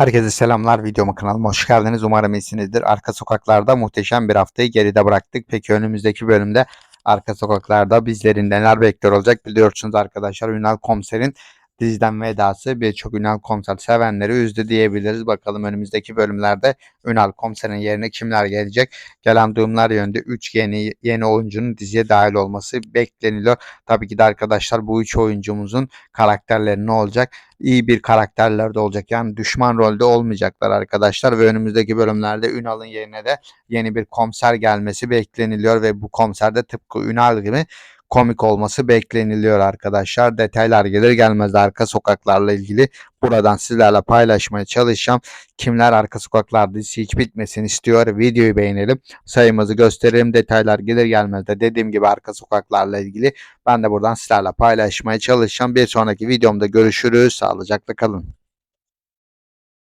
Herkese selamlar. Videoma kanalıma hoş geldiniz. Umarım iyisinizdir. Arka sokaklarda muhteşem bir haftayı geride bıraktık. Peki önümüzdeki bölümde arka sokaklarda bizlerin neler bekliyor olacak biliyorsunuz arkadaşlar. Ünal Komiser'in diziden vedası birçok Ünal Komiser sevenleri üzdü diyebiliriz. Bakalım önümüzdeki bölümlerde Ünal Komiser'in yerine kimler gelecek? Gelen duyumlar yönünde 3 yeni yeni oyuncunun diziye dahil olması bekleniliyor. Tabii ki de arkadaşlar bu 3 oyuncumuzun karakterleri ne olacak? iyi bir karakterler de olacak. Yani düşman rolde olmayacaklar arkadaşlar ve önümüzdeki bölümlerde Ünal'ın yerine de yeni bir komiser gelmesi bekleniliyor ve bu komiser de tıpkı Ünal gibi komik olması bekleniliyor arkadaşlar. Detaylar gelir gelmez arka sokaklarla ilgili buradan sizlerle paylaşmaya çalışacağım. Kimler arka sokaklar hiç bitmesini istiyor videoyu beğenelim. Sayımızı gösterelim. Detaylar gelir gelmez de dediğim gibi arka sokaklarla ilgili ben de buradan sizlerle paylaşmaya çalışacağım. Bir sonraki videomda görüşürüz. Sağlıcakla kalın.